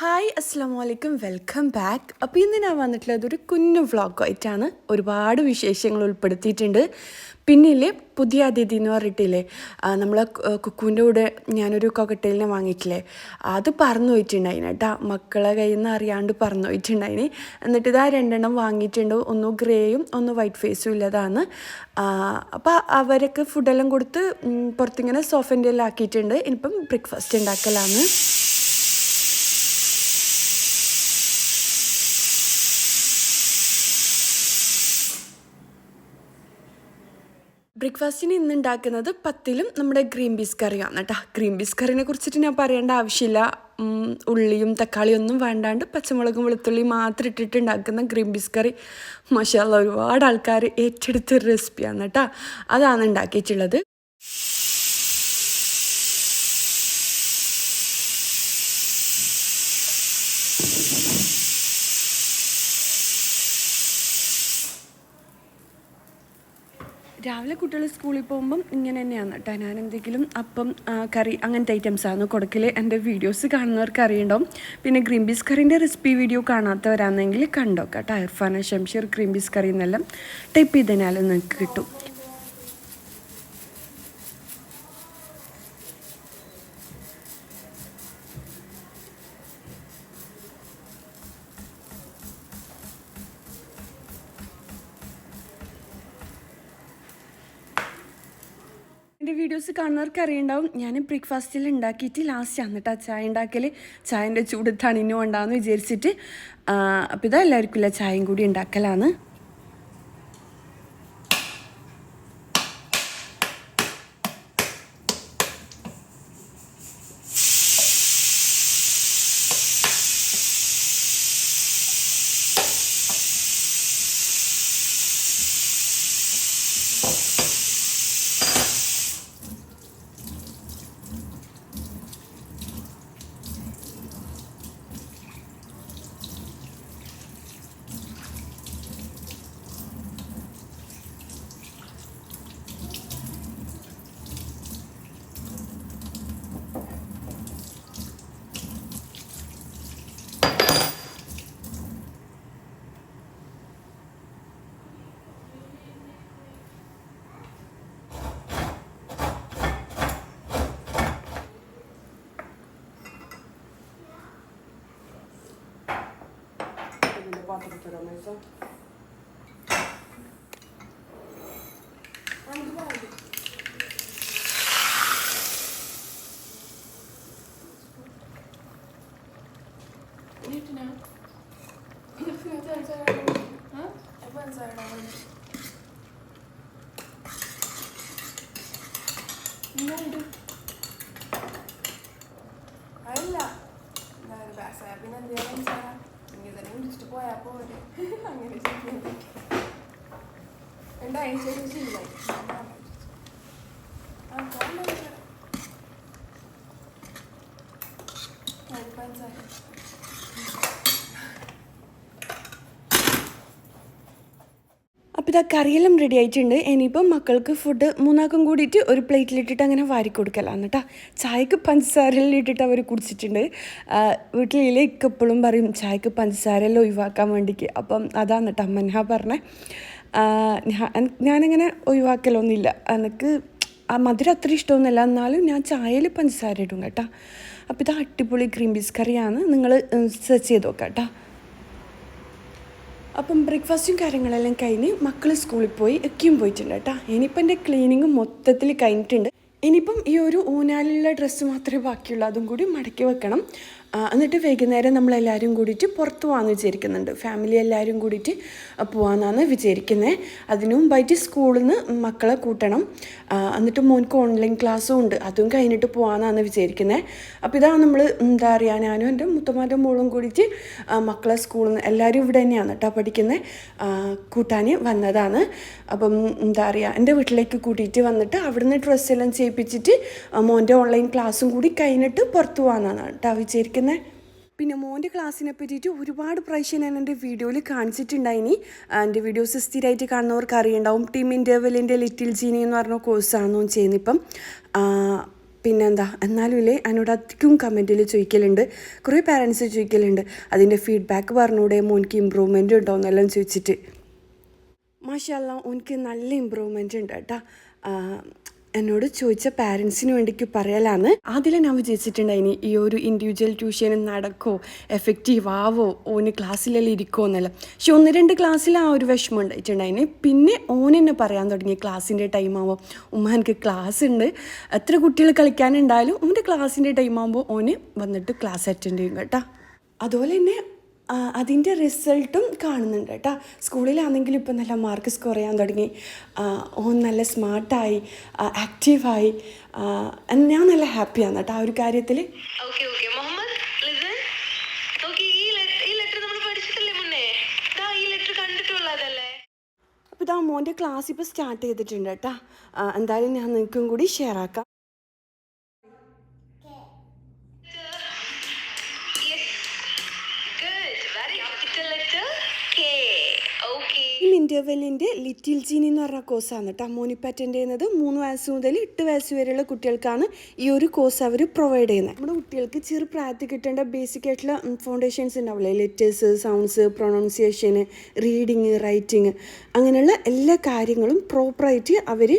Hi അസ്സാം വലൈക്കും welcome back അപ്പോൾ ഇന്ന് ഞാൻ വന്നിട്ടുള്ളത് ഒരു കുഞ്ഞു വ്ളോഗായിട്ടാണ് ഒരുപാട് വിശേഷങ്ങൾ ഉൾപ്പെടുത്തിയിട്ടുണ്ട്. പിന്നില്ലേ പുതിയ അതിഥി എന്ന് പറഞ്ഞിട്ടില്ലേ? നമ്മൾ കുക്കുവിന്റെ കൂടെ ഞാനൊരു കൊക്കട്ടേലിനെ വാങ്ങിയിട്ടില്ലേ? അത് പറന്നു പോയിട്ടുണ്ടായിന് കേട്ടോ. മക്കളെ കയ്യിൽ നിന്ന് അറിയാണ്ട് പറന്നു പോയിട്ടുണ്ടായിന്. എന്നിട്ട് ഇതാ രണ്ടെണ്ണം വാങ്ങിയിട്ടുണ്ട്. ഒന്ന് ഗ്രേയും ഒന്ന് വൈറ്റ് ഫേസും ഇല്ലതാണ് അപ്പോൾ അവരൊക്കെ ഫുഡെല്ലാം കൊടുത്ത് പുറത്തിങ്ങനെ സോഫന്റെ ആക്കിയിട്ടുണ്ട്. ഇനിയിപ്പം ബ്രേക്ക്ഫാസ്റ്റ് ഉണ്ടാക്കലാണ് ബ്രേക്ക്ഫാസ്റ്റിന് ഇന്ന് ഉണ്ടാക്കുന്നത് പത്തിലും നമ്മുടെ ഗ്രീൻ പീസ് കറിയാണ് കേട്ടോ. ഗ്രീൻ പീസ് കറിനെ കുറിച്ചിട്ട് ഞാൻ പറയേണ്ട ആവശ്യമില്ല. ഉള്ളിയും തക്കാളിയും ഒന്നും വേണ്ടാണ്ട് പച്ചമുളകും വെളുത്തുള്ളിയും മാത്രം ഇട്ടിട്ട് ഉണ്ടാക്കുന്ന ഗ്രീൻ പീസ് കറി. മഷാല ഒരുപാട് ആൾക്കാർ ഏറ്റെടുത്ത റെസിപ്പിയാണ് കേട്ടോ. അതാണ് ഉണ്ടാക്കിയിട്ടുള്ളത്. രാവിലെ കുട്ടികൾ സ്കൂളിൽ പോകുമ്പം ഇങ്ങനെ തന്നെയാണ് കേട്ടോ. ഞാൻ എന്തെങ്കിലും അപ്പം കറി അങ്ങനത്തെ ആണ് കൊടുക്കൽ എന്റെ വീഡിയോസ് കാണുന്നവർക്ക് അറിയണ്ടാവും. പിന്നെ ഗ്രീൻ പീസ് കറീന്റെ റെസിപ്പി വീഡിയോ കാണാത്തവരാണെങ്കിൽ കണ്ടോ കേട്ടോ. Irfana Shamsheer green peas curry എന്നെല്ലാം ടൈപ്പ് ചെയ്തതിനാൽ നിങ്ങൾക്ക് കിട്ടും. എന്റെ വീഡിയോസ് കാണുന്നവർക്ക് അറിയണ്ടാവും. ഞാൻ ബ്രേക്ക്ഫാസ്റ്റിൽ ഉണ്ടാക്കിയിട്ട് ലാസ്റ്റ് ആന്നിട്ട് കേട്ടോ ചായ ഉണ്ടാക്കൽ ചായന്റെ ചൂട് തണിനും ഉണ്ടാകുമെന്ന് വിചാരിച്ചിട്ട് അപ്പോൾ ഇതാ എല്ലാവർക്കും ഇല്ല ചായയും കൂടി ഉണ്ടാക്കലാണ്. 그러면서 안 좋아. Liebling. 응? 이번 잘 나오네. 이거 이거. അപ്പോൾ ഇതാ കറിയെല്ലാം റെഡി ആയിട്ടുണ്ട്. ഇനിയിപ്പം മക്കൾക്ക് ഫുഡ് മൂന്നാക്കും കൂടിയിട്ട് ഒരു പ്ലേറ്റിലിട്ടിട്ട് അങ്ങനെ വാരി കൊടുക്കലാണ് കേട്ടോ ചായക്ക് പഞ്ചസാരയെല്ലാം ഇട്ടിട്ട് അവർ കുടിച്ചിട്ടുണ്ട്. വീട്ടിലെ ഇക്കെപ്പോഴും പറയും ചായക്ക് പഞ്ചസാരയെല്ലാം ഒഴിവാക്കാൻ വേണ്ടിക്ക്. അപ്പം അതാണ് കേട്ടോ അമ്മ പറഞ്ഞേ. ഞാൻ- ഞാനങ്ങനെ ഒഴിവാക്കലൊന്നുമില്ല. എനിക്ക് ആ മധുരം അത്ര ഇഷ്ടമൊന്നുമില്ല. എന്നാലും ഞാൻ ചായയിൽ പഞ്ചസാര ഇടും കേട്ടോ. അപ്പോൾ ഇത് അടിപൊളി ഗ്രീൻ പീസ് കറിയാണ്. നിങ്ങൾ സെർച്ച് ചെയ്ത് നോക്കാം കേട്ടോ. അപ്പം ബ്രേക്ക്ഫാസ്റ്റും കാര്യങ്ങളെല്ലാം കഴിഞ്ഞ് മക്കൾ സ്കൂളിൽ പോയി ഒക്കെയും പോയിട്ടുണ്ട് കേട്ടോ. ഇനിയിപ്പം എന്റെ ക്ലീനിങ് മൊത്തത്തിൽ കഴിഞ്ഞിട്ടുണ്ട്. ഇനിയിപ്പം ഈ ഒരു ഊനാലുള്ള ഡ്രസ്സ് മാത്രമേ ബാക്കിയുള്ളൂ. അതും കൂടി മടക്കി വെക്കണം. എന്നിട്ട് വൈകുന്നേരം നമ്മളെല്ലാവരും കൂടിയിട്ട് പുറത്ത് പോകാമെന്ന് വിചാരിക്കുന്നുണ്ട്. ഫാമിലി എല്ലാവരും കൂടിയിട്ട് പോകാമെന്നാണ് വിചാരിക്കുന്നത് അതിനു മുമ്പായിട്ട് സ്കൂളിൽ നിന്ന് മക്കളെ കൂട്ടണം. എന്നിട്ട് മോൻക്ക് ഓൺലൈൻ ക്ലാസ്സും ഉണ്ട്. അതും കഴിഞ്ഞിട്ട് പോകാമെന്നാണ് വിചാരിക്കുന്നത് അപ്പോൾ ഇതാണ് നമ്മൾ എന്താ പറയുക ഞാനും എന്റെ മുത്തമാന്റെ മോളും കൂടിയിട്ട് മക്കളെ സ്കൂളിൽ നിന്ന് എല്ലാവരും ഇവിടെ തന്നെയാണ് കേട്ടോ പഠിക്കുന്നത് കൂട്ടാൻ വന്നതാണ്. അപ്പം എന്താ പറയുക എന്റെ വീട്ടിലേക്ക് കൂട്ടിയിട്ട് വന്നിട്ട് അവിടുന്ന് ഡ്രസ്സെല്ലാം ചെയ്യിപ്പിച്ചിട്ട് മോന്റെ ഓൺലൈൻ ക്ലാസ്സും കൂടി കഴിഞ്ഞിട്ട് പുറത്ത് പോകാമെന്നാണ് കേട്ടോ വിചാരിക്കുന്നത് പിന്നെ മോന്റെ ക്ലാസ്സിനെ പറ്റിയിട്ട് ഒരുപാട് പ്രാവശ്യം ഞാൻ എന്റെ വീഡിയോയിൽ കാണിച്ചിട്ടുണ്ടായിനി. എന്റെ വീഡിയോസ് സ്ഥിരമായിട്ട് കാണുന്നവർക്ക് അറിയുണ്ടാവും. ടീം ഇന്റർവെല്ലിന്റെ ലിറ്റിൽ ജീനി എന്ന് പറഞ്ഞ കോഴ്സാണ് ചെയ്യുന്നത് ഇപ്പം. പിന്നെന്താ? എന്നാലും ഇല്ലേ എന്നോട് അധികം കമന്റിൽ ചോദിക്കലുണ്ട്. കുറേ പാരൻസ് ചോദിക്കലുണ്ട്. അതിന്റെ ഫീഡ്ബാക്ക് പറഞ്ഞൂടെ മോനിക്ക് ഇമ്പ്രൂവ്മെന്റ് ഉണ്ടോ എന്നെല്ലാം ചോദിച്ചിട്ട്. മാഷല്ല ഓനിക്ക് നല്ല ഇമ്പ്രൂവ്മെന്റ് ഉണ്ട് കേട്ടോ. എന്നോട് ചോദിച്ച പാരൻസിന് വേണ്ടിക്ക് പറയലാന്ന് ആദ്യം ഞാൻ വിചാരിച്ചിട്ടുണ്ടായിനി ഈ ഒരു ഇൻഡിവിജ്വൽ ട്യൂഷൻ നടക്കോ എഫക്റ്റീവ് ആവോ ഓന് ക്ലാസ്സിലെല്ലാം ഇരിക്കോ എന്നല്ല. പക്ഷെ ഒന്ന് രണ്ട് ക്ലാസ്സിൽ ആ ഒരു വിഷമം ഉണ്ടായിട്ടുണ്ടായിന്. പിന്നെ ഓൻ എന്നെ പറയാൻ തുടങ്ങി ക്ലാസ്സിന്റെ ടൈം ആവുമ്പോൾ ക്ലാസ് ഉണ്ട്. എത്ര കുട്ടികൾ കളിക്കാനുണ്ടായാലും ഓന്റെ ക്ലാസ്സിന്റെ ടൈം ആകുമ്പോൾ ഓന് വന്നിട്ട് ക്ലാസ് അറ്റൻഡ് ചെയ്യും കേട്ടോ. അതുപോലെ തന്നെ അതിന്റെ റിസൾട്ടും കാണുന്നുണ്ട് കേട്ടോ. സ്കൂളിലാണെങ്കിൽ ഇപ്പം നല്ല മാർക്ക് സ്കോർ ചെയ്യാൻ തുടങ്ങി. ഓൻ നല്ല സ്മാർട്ടായി ആക്റ്റീവായി. ഞാൻ നല്ല ഹാപ്പിയാണ് കേട്ടോ ആ ഒരു കാര്യത്തിൽ. അപ്പോൾ ഇതാ മോന്റെ ക്ലാസ് ഇപ്പോൾ സ്റ്റാർട്ട് ചെയ്തിട്ടുണ്ട് കേട്ടോ. എന്തായാലും ഞാൻ നിങ്ങൾക്കും കൂടി ഷെയർ ആക്കാം. മിന്റർവെല്ലിന്റെ ലിറ്റിൽ ജീനി എന്ന് പറഞ്ഞ കോഴ്സാണ് കേട്ടോ അറ്റൻഡ് ചെയ്യുന്നത് മൂന്ന് വയസ്സ് മുതൽ എട്ട് വയസ്സ് വരെയുള്ള കുട്ടികൾക്കാണ് ഈ ഒരു കോഴ്സ് അവർ പ്രൊവൈഡ് ചെയ്യുന്നത്. നമ്മുടെ കുട്ടികൾക്ക് ചെറു പ്രായത്തിൽ കിട്ടേണ്ട ബേസിക് ആയിട്ടുള്ള ഫൗണ്ടേഷൻസ് ഉണ്ടാവില്ലേ? ലെറ്റേഴ്സ് സൗണ്ട്സ് പ്രൊണൗൺസിയേഷന് റീഡിങ് റൈറ്റിങ് അങ്ങനെയുള്ള എല്ലാ കാര്യങ്ങളും പ്രോപ്പറായിട്ട് അവർ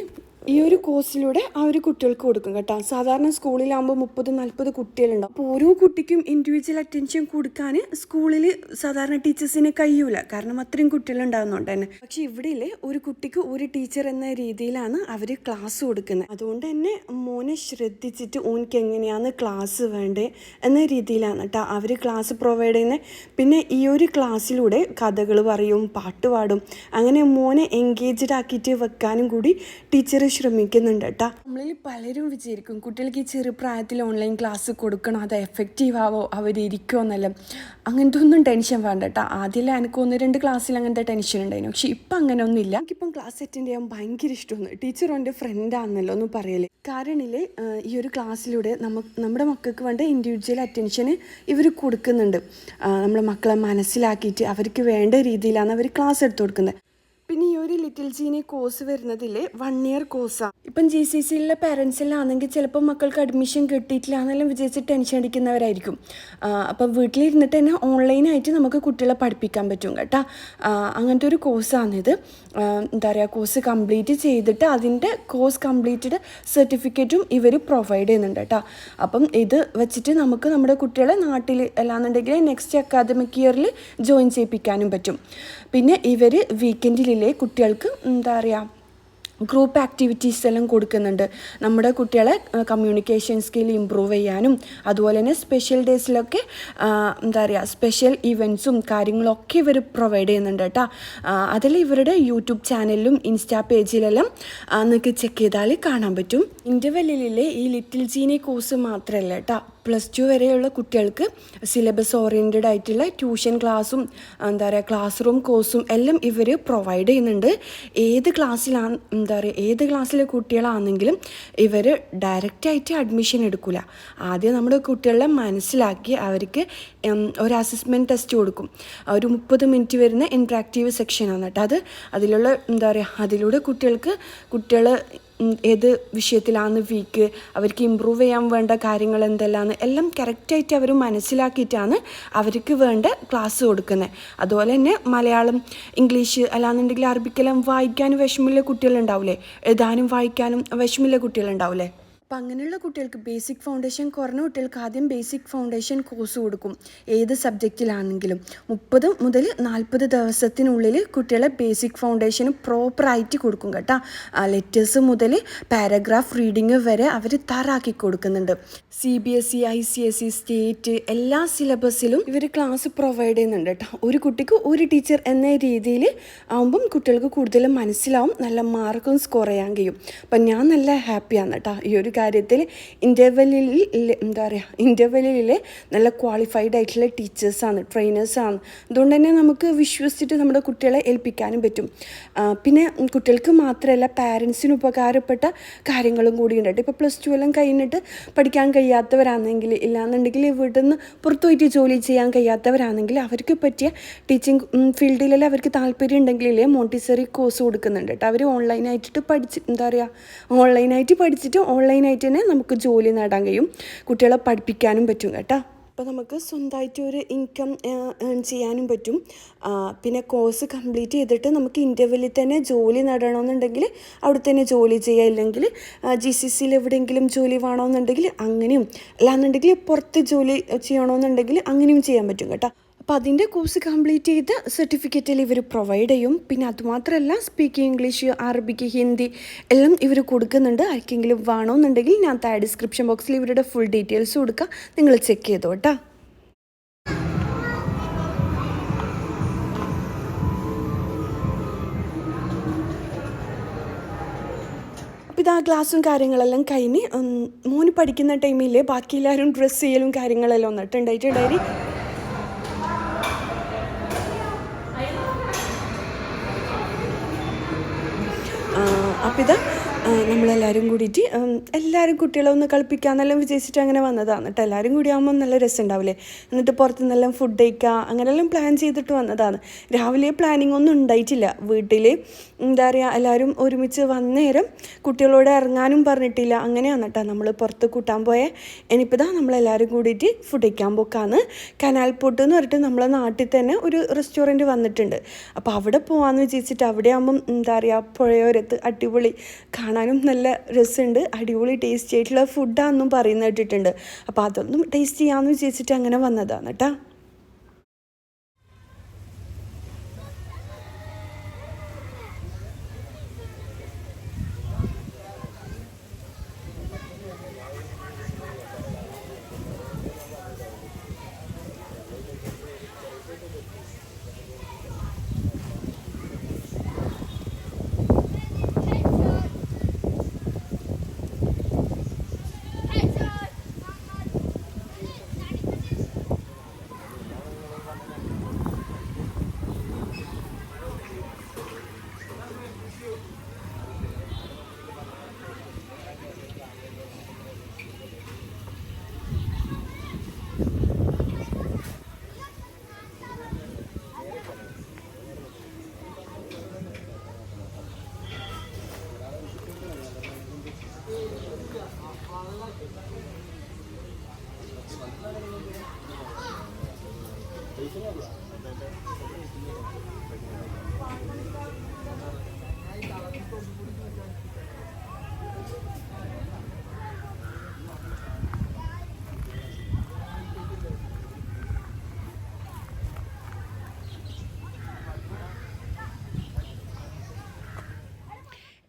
ഈ ഒരു കോഴ്സിലൂടെ ആ ഒരു കുട്ടികൾക്ക് കൊടുക്കും കേട്ടോ. സാധാരണ സ്കൂളിലാകുമ്പോൾ മുപ്പത് നാൽപ്പത് കുട്ടികളുണ്ടാവും അപ്പോൾ ഓരോ കുട്ടിക്കും ഇൻഡിവിജ്വൽ അറ്റൻഷൻ കൊടുക്കാൻ സ്കൂളിൽ സാധാരണ ടീച്ചേഴ്സിന് കഴിയൂല. കാരണം അത്രയും കുട്ടികളുണ്ടാകുന്നുണ്ട് തന്നെ. പക്ഷെ ഇവിടെ ഒരു കുട്ടിക്ക് ഒരു ടീച്ചർ എന്ന രീതിയിലാണ് അവർ ക്ലാസ് കൊടുക്കുന്നത് അതുകൊണ്ട് തന്നെ മോനെ ശ്രദ്ധിച്ചിട്ട് ഓനിക്ക് എങ്ങനെയാണ് ക്ലാസ് വേണ്ടേ എന്ന രീതിയിലാണ് കേട്ടോ അവർ ക്ലാസ് പ്രൊവൈഡ് ചെയ്യുന്നത് പിന്നെ ഈ ഒരു ക്ലാസ്സിലൂടെ കഥകൾ പറയും പാട്ട് പാടും. അങ്ങനെ മോനെ എൻഗേജ്ഡ് ആക്കിയിട്ട് വെക്കാനും കൂടി ടീച്ചർ ശ്രമിക്കുന്നുണ്ട് കേട്ടോ. നമ്മളിൽ പലരും വിചാരിക്കും കുട്ടികൾക്ക് ഈ ചെറുപ്രായത്തിൽ ഓൺലൈൻ ക്ലാസ് കൊടുക്കണോ അത് എഫക്റ്റീവ് ആവോ അവരിക്കോ എന്നല്ല. അങ്ങനത്തെ ഒന്നും ടെൻഷൻ വേണ്ട കേട്ടോ. ആദ്യം എനിക്ക് ഒന്ന് രണ്ട് ക്ലാസ്സിൽ അങ്ങനത്തെ ടെൻഷൻ ഉണ്ടായിരുന്നു. പക്ഷെ ഇപ്പം അങ്ങനെ ഒന്നുമില്ല എനിക്കിപ്പം ക്ലാസ് അറ്റൻഡ് ചെയ്യാൻ ഭയങ്കര ഇഷ്ടമാണ്. ടീച്ചർ എന്റെ ഫ്രണ്ടാണെന്നല്ലോ ഒന്ന് പറയൽ. കാരണിൽ ഈ ഒരു ക്ലാസ്സിലൂടെ നമ്മ നമ്മുടെ മക്കൾക്ക് വേണ്ട ഇൻഡിവിജ്വൽ അറ്റൻഷൻ ഇവർ കൊടുക്കുന്നുണ്ട്. നമ്മുടെ മക്കളെ മനസ്സിലാക്കിയിട്ട് അവർക്ക് വേണ്ട രീതിയിലാണ് അവർ ക്ലാസ് എടുത്തു കൊടുക്കുന്നത്. പിന്നെ ഈ ഒരു ലിറ്റിൽ ജീനി കോഴ്സ് വരുന്നതിൽ വൺ ഇയർ കോഴ്സാണ് ഇപ്പം ജി സി സിയിലെ പാരൻസ് എല്ലാം ആണെങ്കിൽ ചിലപ്പോൾ മക്കൾക്ക് അഡ്മിഷൻ കിട്ടിയിട്ടില്ല എന്നെല്ലാം വിചാരിച്ച് ടെൻഷൻ അടിക്കുന്നവരായിരിക്കും. അപ്പോൾ അപ്പം വീട്ടിലിരുന്നിട്ട് തന്നെ ഓൺലൈനായിട്ട് നമുക്ക് കുട്ടികളെ പഠിപ്പിക്കാൻ പറ്റും കേട്ടോ. അങ്ങനത്തെ ഒരു കോഴ്സാണിത് എന്താ പറയുക കോഴ്സ് കംപ്ലീറ്റ് ചെയ്തിട്ട് അതിന്റെ കോഴ്സ് കംപ്ലീറ്റഡ് സർട്ടിഫിക്കറ്റും ഇവർ പ്രൊവൈഡ് ചെയ്യുന്നുണ്ട് കേട്ടോ. അപ്പം ഇത് വെച്ചിട്ട് നമുക്ക് നമ്മുടെ കുട്ടികളെ നാട്ടിൽ അല്ലാന്നുണ്ടെങ്കിൽ നെക്സ്റ്റ് അക്കാദമിക് ഇയറിൽ ജോയിൻ ചെയ്യിപ്പിക്കാനും പറ്റും. പിന്നെ ഇവർ വീക്കെൻഡിലെ കുട്ടികൾക്ക് എന്താ പറയുക ഗ്രൂപ്പ് ആക്ടിവിറ്റീസ് എല്ലാം കൊടുക്കുന്നുണ്ട്. നമ്മുടെ കുട്ടികളെ കമ്മ്യൂണിക്കേഷൻ സ്കിൽ ഇമ്പ്രൂവ് ചെയ്യാനും അതുപോലെ തന്നെ സ്പെഷ്യൽ ഡേയ്സിലൊക്കെ എന്താ പറയുക സ്പെഷ്യൽ ഇവന്റ്സും കാര്യങ്ങളൊക്കെ ഇവർ പ്രൊവൈഡ് ചെയ്യുന്നുണ്ട് കേട്ടോ. അതിൽ ഇവരുടെ യൂട്യൂബ് ചാനലിലും ഇൻസ്റ്റാ പേജിലെല്ലാം നിങ്ങൾക്ക് ചെക്ക് ചെയ്താൽ കാണാൻ പറ്റും. ഇന്റർവെല്ലിലെ ഈ ലിറ്റിൽ ജീനി കോഴ്സ് മാത്രമല്ല കേട്ടോ. പ്ലസ് ടു വരെയുള്ള കുട്ടികൾക്ക് സിലബസ് ഓറിയന്റഡ് ആയിട്ടുള്ള ട്യൂഷൻ ക്ലാസ്സും എന്താ പറയുക ക്ലാസ് റൂം കോഴ്സും എല്ലാം ഇവർ പ്രൊവൈഡ് ചെയ്യുന്നുണ്ട്. ഏത് ക്ലാസ്സിലാണ് എന്താ പറയുക ഏത് ക്ലാസ്സിലെ കുട്ടികളാണെങ്കിലും ഇവർ ഡയറക്റ്റായിട്ട് അഡ്മിഷൻ എടുക്കില്ല ആദ്യം നമ്മുടെ കുട്ടികളെ മനസ്സിലാക്കി അവർക്ക് ഒരു അസസ്മെന്റ് ടെസ്റ്റ് കൊടുക്കും. ഒരു മുപ്പത് മിനിറ്റ് വരുന്ന ഇൻട്രാക്റ്റീവ് സെക്ഷനാണ് കേട്ടോ അത്. അതിലുള്ള എന്താ പറയുക അതിലൂടെ കുട്ടികൾക്ക് കുട്ടികൾ ഏത് വിഷയത്തിലാണ് വീക്ക് അവർക്ക് ഇമ്പ്രൂവ് ചെയ്യാൻ വേണ്ട കാര്യങ്ങൾ എന്തെല്ലാമാണ് എല്ലാം കറക്റ്റായിട്ട് അവർ മനസ്സിലാക്കിയിട്ടാണ് അവർക്ക് വേണ്ട ക്ലാസ് കൊടുക്കുന്നത് അതുപോലെ തന്നെ മലയാളം ഇംഗ്ലീഷ് അല്ലാന്നുണ്ടെങ്കിൽ അറബിക്കെല്ലാം വായിക്കാനും വിഷമമില്ല കുട്ടികളുണ്ടാവില്ലേ എഴുതാനും വായിക്കാനും വിഷമമില്ല കുട്ടികളുണ്ടാവില്ലേ അപ്പം അങ്ങനെയുള്ള കുട്ടികൾക്ക് ബേസിക് ഫൗണ്ടേഷൻ കുറഞ്ഞ കുട്ടികൾക്ക് ആദ്യം ബേസിക് ഫൗണ്ടേഷൻ കോഴ്സ് കൊടുക്കും. ഏത് സബ്ജക്റ്റിലാണെങ്കിലും മുപ്പത് മുതൽ നാൽപ്പത് ദിവസത്തിനുള്ളിൽ കുട്ടികളെ ബേസിക് ഫൗണ്ടേഷൻ പ്രോപ്പറായിട്ട് കൊടുക്കും കേട്ടോ. ലെറ്റേഴ്സ് മുതൽ പാരഗ്രാഫ് റീഡിങ് വരെ അവർ തറാക്കി കൊടുക്കുന്നുണ്ട്. C B S E I C S E state എല്ലാ സിലബസിലും ഇവർ ക്ലാസ് പ്രൊവൈഡ് ചെയ്യുന്നുണ്ട് കേട്ടോ. ഒരു കുട്ടിക്ക് ഒരു ടീച്ചർ എന്ന രീതിയിൽ ആകുമ്പം കുട്ടികൾക്ക് കൂടുതൽ മനസ്സിലാവും നല്ല മാർക്കും സ്കോർ ചെയ്യാൻ കഴിയും. അപ്പം ഞാൻ നല്ല ഹാപ്പിയാണ് കേട്ടോ. ഈ ഒരു കാര്യത്തിൽ ഇന്റർവെല്ലിൽ എന്താ പറയുക ഇന്റർവെല്ലിൽ നല്ല ക്വാളിഫൈഡ് ആയിട്ടുള്ള ടീച്ചേഴ്സാണ് ട്രെയിനേഴ്സാണ് അതുകൊണ്ട് തന്നെ നമുക്ക് വിശ്വസിച്ചിട്ട് നമ്മുടെ കുട്ടികളെ ഏൽപ്പിക്കാനും പറ്റും. പിന്നെ കുട്ടികൾക്ക് മാത്രമല്ല പാരൻസിന് ഉപകാരപ്പെട്ട കാര്യങ്ങളും കൂടി ഉണ്ട് ഇപ്പോൾ പ്ലസ് ടു എല്ലാം കഴിഞ്ഞിട്ട് പഠിക്കാൻ കഴിയാത്തവരാണെങ്കിൽ ഇല്ലാന്നുണ്ടെങ്കിൽ വീട്ടിൽ നിന്ന് പുറത്തു പോയിട്ട് ജോലി ചെയ്യാൻ കഴിയാത്തവരാണെങ്കിൽ അവർക്ക് പറ്റിയ ടീച്ചിങ് ഫീൽഡിലെല്ലാം അവർക്ക് താല്പര്യം ഉണ്ടെങ്കിലേ മോണ്ടിസറി കോഴ്സ് കൊടുക്കുന്നുണ്ട്. കേട്ടോ അവർ ഓൺലൈനായിട്ട് പഠിച്ച് എന്താ പറയുക ഓൺലൈനായിട്ട് പഠിച്ചിട്ട് ഓൺലൈനായിട്ട് ഓൺലൈനായിട്ട് തന്നെ നമുക്ക് ജോലി നേടാൻ കഴിയും. കുട്ടികളെ പഠിപ്പിക്കാനും പറ്റും കേട്ടോ. അപ്പോൾ നമുക്ക് സ്വന്തമായിട്ട് ഒരു ഇൻകം ഏൺ ചെയ്യാനും പറ്റും. പിന്നെ കോഴ്സ് കംപ്ലീറ്റ് ചെയ്തിട്ട് നമുക്ക് ഇന്റർവ്യൂവിൽ തന്നെ ജോലി നേടണമെന്നുണ്ടെങ്കിൽ അവിടെ തന്നെ ജോലി ചെയ്യുക. ഇല്ലെങ്കിൽ ജി സി സിയിൽ എവിടെയെങ്കിലും ജോലി വേണമെന്നുണ്ടെങ്കിൽ അങ്ങനെയും. അല്ലാന്നുണ്ടെങ്കിൽ പുറത്ത് ജോലി ചെയ്യണമെന്നുണ്ടെങ്കിൽ അങ്ങനെയും ചെയ്യാൻ പറ്റും കേട്ടോ. അപ്പോൾ അതിന്റെ കോഴ്സ് കംപ്ലീറ്റ് ചെയ്ത് സർട്ടിഫിക്കറ്റിൽ ഇവർ പ്രൊവൈഡ് ചെയ്യും. പിന്നെ അതുമാത്രമല്ല സ്പീക്ക് ഇംഗ്ലീഷ് അറബിക്ക് ഹിന്ദി എല്ലാം ഇവർ കൊടുക്കുന്നുണ്ട്. ആർക്കെങ്കിലും വേണമെന്നുണ്ടെങ്കിൽ ഞാൻ താഴെ ഡിസ്ക്രിപ്ഷൻ ബോക്സിൽ ഇവരുടെ ഫുൾ ഡീറ്റെയിൽസ് കൊടുക്കുക നിങ്ങൾ ചെക്ക് ചെയ്തോ കേട്ടോ ഇതാ ക്ലാസ്സും കാര്യങ്ങളെല്ലാം കഴിഞ്ഞ് മോന് പഠിക്കുന്ന ടൈമിൽ ബാക്കി എല്ലാവരും ഡ്രസ്സ് ചെയ്യലും കാര്യങ്ങളെല്ലാം വന്നിട്ടുണ്ടായിട്ടുണ്ടായി നമ്മളെല്ലാവരും കൂടിയിട്ട് എല്ലാവരും കുട്ടികളെ ഒന്ന് കളിപ്പിക്കാന്നെല്ലാം വിചാരിച്ചിട്ട് അങ്ങനെ വന്നതാണ് കേട്ടോ. എല്ലാവരും കൂടി ആകുമ്പോൾ നല്ല രസം ഉണ്ടാവില്ലേ എന്നിട്ട് പുറത്ത് നിന്നെല്ലാം ഫുഡ് കഴിക്കുക അങ്ങനെയെല്ലാം പ്ലാൻ ചെയ്തിട്ട് വന്നതാണ്. രാവിലെ പ്ലാനിങ് ഒന്നും ഉണ്ടായിട്ടില്ല. വീട്ടിൽ എന്താ പറയുക എല്ലാവരും ഒരുമിച്ച് വന്നേരം കുട്ടികളോട് ഇറങ്ങാനും പറഞ്ഞിട്ടില്ല. അങ്ങനെയാണ് കേട്ടോ നമ്മൾ പുറത്ത് കൂട്ടാൻ പോയ. ഇനിയിപ്പോൾ നമ്മളെല്ലാവരും കൂടിയിട്ട് ഫുഡ് കഴിക്കാൻ പോക്കാന്ന് കനാൽ പോട്ട് എന്ന് പറഞ്ഞിട്ട് നമ്മളെ നാട്ടിൽ തന്നെ ഒരു റെസ്റ്റോറന്റ് വന്നിട്ടുണ്ട്. അപ്പോൾ അവിടെ പോകാമെന്ന് വിചാരിച്ചിട്ട് അവിടെ ആകുമ്പം എന്താ പറയുക പുഴയോരത്ത് അടിപൊളി കാണാനും നല്ല രസമുണ്ട്. അടിപൊളി ടേസ്റ്റി ആയിട്ടുള്ള ഫുഡാണെന്നും പറയുന്ന കേട്ടിട്ടുണ്ട്. അപ്പോൾ അതൊന്നും ടേസ്റ്റ് ചെയ്യാമെന്ന് വിചാരിച്ചിട്ട് അങ്ങനെ വന്നതാണ് കേട്ടോ.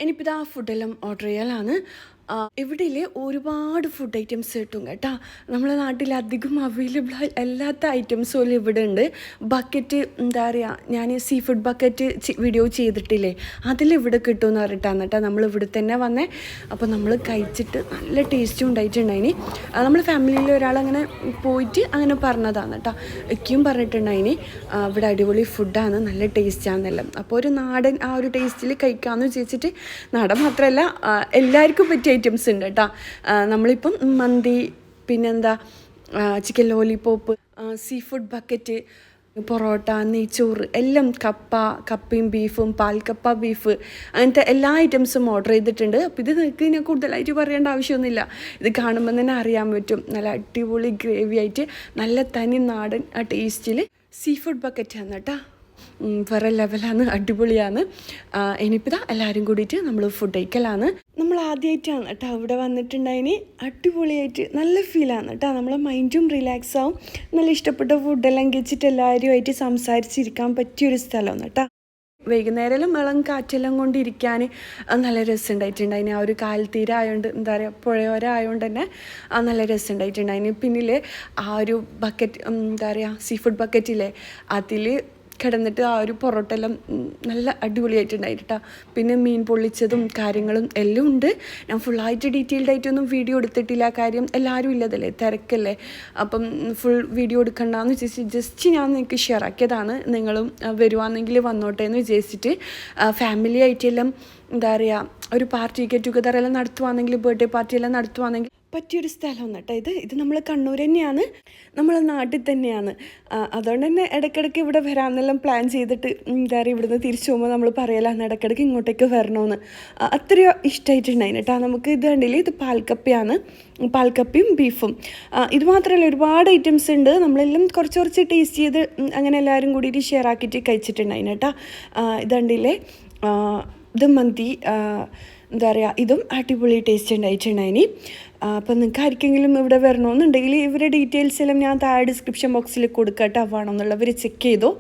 ഇനിയിപ്പോൾ ഇതാ ഫുഡെല്ലാം ഓർഡർ ചെയ്യലാണ്. ഇവിടെയിൽ ഒരുപാട് ഫുഡ് ഐറ്റംസ് കിട്ടും കേട്ടോ. നമ്മളെ നാട്ടിൽ അധികം അവൈലബിൾ അല്ലാത്ത ഐറ്റംസ് പോലും ഇവിടെ ഉണ്ട്. ബക്കറ്റ് എന്താ പറയുക ഞാൻ സീ ഫുഡ് ബക്കറ്റ് വീഡിയോ ചെയ്തിട്ടില്ലേ? അതിലിവിടെ കിട്ടുമെന്ന് പറഞ്ഞിട്ടാണ് കേട്ടോ നമ്മൾ ഇവിടെ തന്നെ വന്നേ. അപ്പോൾ നമ്മൾ കഴിച്ചിട്ട് നല്ല ടേസ്റ്റും ഉണ്ടായിട്ടുണ്ടായിനി. നമ്മൾ ഫാമിലിയിൽ ഒരാളങ്ങനെ പോയിട്ട് അങ്ങനെ പറഞ്ഞതാണ് കേട്ടോ. ഒക്കെയും പറഞ്ഞിട്ടുണ്ടായിനി ഇവിടെ അടിപൊളി ഫുഡാണ് നല്ല ടേസ്റ്റാണെന്നെല്ലാം അപ്പോൾ ഒരു നാടൻ ആ ഒരു ടേസ്റ്റിൽ കഴിക്കാമെന്ന് വിചാരിച്ചിട്ട് നാടൻ മാത്രമല്ല എല്ലാവർക്കും പറ്റിയ ഐറ്റംസ് ഉണ്ട് കേട്ടോ. നമ്മളിപ്പം മന്തി പിന്നെന്താ chicken lollipop sea food bucket parotta നെയ്ച്ചോറ് എല്ലാം കപ്പ കപ്പയും ബീഫും പാൽക്കപ്പ ബീഫ് അങ്ങനത്തെ എല്ലാ ഐറ്റംസും ഓർഡർ ചെയ്തിട്ടുണ്ട്. അപ്പോൾ ഇത് നിങ്ങൾക്ക് ഇതിനെ കൂടുതലായിട്ട് പറയേണ്ട ആവശ്യമൊന്നുമില്ല. ഇത് കാണുമ്പോൾ തന്നെ അറിയാൻ പറ്റും. നല്ല അടിപൊളി ഗ്രേവി ആയിട്ട് നല്ല തനി നാടൻ ആ ടേസ്റ്റിൽ സീ ഫുഡ് ബക്കറ്റ് ആണ് കേട്ടോ. വേറെ ലെവലാണ് അടിപൊളിയാണ്. ഇനിയിപ്പോൾ ഇതാ എല്ലാവരും കൂടിയിട്ട് നമ്മൾ ഫുഡ് കഴിക്കലാണ്. നമ്മൾ ആദ്യമായിട്ടാണ് കേട്ടോ അവിടെ വന്നിട്ടുണ്ടായിന്. അടിപൊളിയായിട്ട് നല്ല ഫീലാണ് കേട്ടോ. നമ്മളെ മൈൻഡും റിലാക്സ് ആവും. നല്ല ഇഷ്ടപ്പെട്ട ഫുഡെല്ലാം കഴിച്ചിട്ട് എല്ലാവരുമായിട്ട് സംസാരിച്ചിരിക്കാൻ പറ്റിയൊരു സ്ഥലമാണ് കേട്ടോ. വൈകുന്നേരം വെള്ളം കാറ്റെല്ലാം കൊണ്ടിരിക്കാൻ നല്ല രസം ഉണ്ടായിട്ടുണ്ടായിന് ആ ഒരു കാൽത്തീര ആയതുകൊണ്ട് എന്താ പറയുക പുഴയോര ആയതുകൊണ്ട് തന്നെ ആ നല്ല രസം ഉണ്ടായിട്ടുണ്ടായിന് പിന്നിൽ ആ ഒരു ബക്കറ്റ് എന്താ പറയുക സീ ഫുഡ് ബക്കറ്റില്ലേ അതിൽ കിടന്നിട്ട് ആ ഒരു പൊറോട്ട എല്ലാം നല്ല അടിപൊളിയായിട്ടുണ്ടായിട്ട്. ട്ടോ. പിന്നെ മീൻ പൊള്ളിച്ചതും കാര്യങ്ങളും എല്ലാം ഉണ്ട്. ഞാൻ ഫുള്ളായിട്ട് ഡീറ്റെയിൽഡ് ആയിട്ടൊന്നും വീഡിയോ എടുത്തിട്ടില്ല. കാര്യം എല്ലാവരും ഇല്ലതല്ലേ? തിരക്കല്ലേ? അപ്പം ഫുൾ വീഡിയോ എടുക്കണ്ടെന്ന് വിചാരിച്ച് ജസ്റ്റ് ഞാൻ നിങ്ങൾക്ക് ഷെയർ ആക്കിയതാണ്. നിങ്ങളും വരുവാണെങ്കിൽ വന്നോട്ടെ എന്ന് വിചാരിച്ചിട്ട് ഫാമിലി ആയിട്ടെല്ലാം എന്താ പറയുക ഒരു പാർട്ടി ഗെറ്റ് ടുഗദർ എല്ലാം നടത്തുവാണെങ്കിൽ ബർത്ത്ഡേ പാർട്ടി എല്ലാം നടത്തുവാണെങ്കിൽ പറ്റിയൊരു സ്ഥലമാണ് കേട്ടോ ഇത്. ഇത് നമ്മൾ കണ്ണൂർ തന്നെയാണ്. നമ്മൾ നാട്ടിൽ തന്നെയാണ്. അതുകൊണ്ട് തന്നെ ഇടയ്ക്കിടയ്ക്ക് ഇവിടെ വരാമെന്നെല്ലാം പ്ലാൻ ചെയ്തിട്ട് കയറി ഇവിടുന്ന് തിരിച്ചു പോകുമ്പോൾ നമ്മൾ പറയലാണ് ഇടയ്ക്കിടയ്ക്ക് ഇങ്ങോട്ടേക്ക് വരണമെന്ന് അത്രയോ ഇഷ്ടമായിട്ടുണ്ടായിന് കേട്ടോ. നമുക്ക് ഇത് കണ്ടില്ലേ? ഇത് പാൽക്കപ്പയാണ്. പാൽക്കപ്പയും ബീഫും. ഇതുമാത്രമല്ല ഇത് മാത്രമല്ല ഒരുപാട് ഐറ്റംസ് ഉണ്ട്. നമ്മളെല്ലാം കുറച്ച് കുറച്ച് ടേസ്റ്റ് ചെയ്ത് അങ്ങനെ എല്ലാവരും കൂടിയിട്ട് ഷെയർ ആക്കിയിട്ട് കഴിച്ചിട്ടുണ്ടായിന് കേട്ടോ. ഇത് കണ്ടില്ലേ? ഇത് മന്തി എന്താ പറയുക ഇതും അടിപൊളി ടേസ്റ്റ് ഉണ്ടായിട്ടുണ്ടായിനി. അപ്പോൾ നിങ്ങൾക്ക് ആർക്കെങ്കിലും ഇവിടെ വരണമെന്നുണ്ടെങ്കിൽ ഇവരുടെ ഡീറ്റെയിൽസ് എല്ലാം ഞാൻ താഴെ ഡിസ്ക്രിപ്ഷൻ ബോക്സിൽ കൊടുക്കട്ടെ. വേണമെന്നുള്ളവർ ചെക്ക് ചെയ്തു.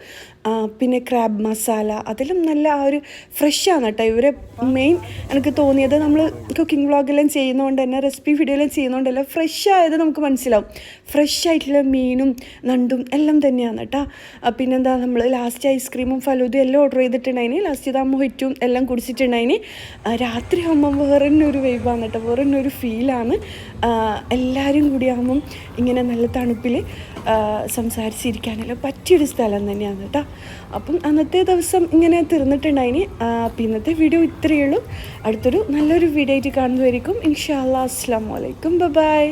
പിന്നെ ക്രാബ് മസാല അതിലും നല്ല ആ ഒരു ഫ്രഷ് ആണ് കേട്ടോ. ഇവരെ മെയിൻ എനിക്ക് തോന്നിയത് നമ്മൾ കുക്കിംഗ് വ്ളോഗെല്ലാം ചെയ്യുന്നതുകൊണ്ട് തന്നെ റെസിപ്പി വീഡിയോ എല്ലാം ചെയ്യുന്നതുകൊണ്ടെല്ലാം ഫ്രഷ് ആയത് നമുക്ക് മനസ്സിലാവും. ഫ്രഷ് ആയിട്ടുള്ള മീനും നണ്ടും എല്ലാം തന്നെയാണ് കേട്ടോ. പിന്നെന്താ നമ്മൾ ലാസ്റ്റ് ഐസ്ക്രീമും ഫലൂദും എല്ലാം ഓർഡർ ചെയ്തിട്ടുണ്ടായിന്. ലാസ്റ്റ് ഇതാ മൊഹിറ്റും എല്ലാം കുടിച്ചിട്ടുണ്ടായിന്. രാത്രി ആകുമ്പം വേറെ തന്നെ ഒരു വൈബാണ് കേട്ടോ. വേറെ തന്നെ ഒരു ഫീലാണ് എല്ലാവരും കൂടിയാകുമ്പം ഇങ്ങനെ നല്ല തണുപ്പിൽ സംസാരിച്ചിരിക്കാനെല്ലാം പറ്റിയൊരു സ്ഥലം തന്നെയാണ് കേട്ടോ അപ്പം അന്നത്തെ ദിവസം ഇങ്ങനെ തീർന്നിട്ടുണ്ടായിന്. അപ്പം ഇന്നത്തെ വീഡിയോ ഇത്രയേ ഉള്ളൂ. അടുത്തൊരു നല്ലൊരു വീഡിയോ ആയിട്ട് കാണുന്നതായിരിക്കും ഇൻഷാ അല്ലാ അസ്സാം വലൈക്കും ബൈ.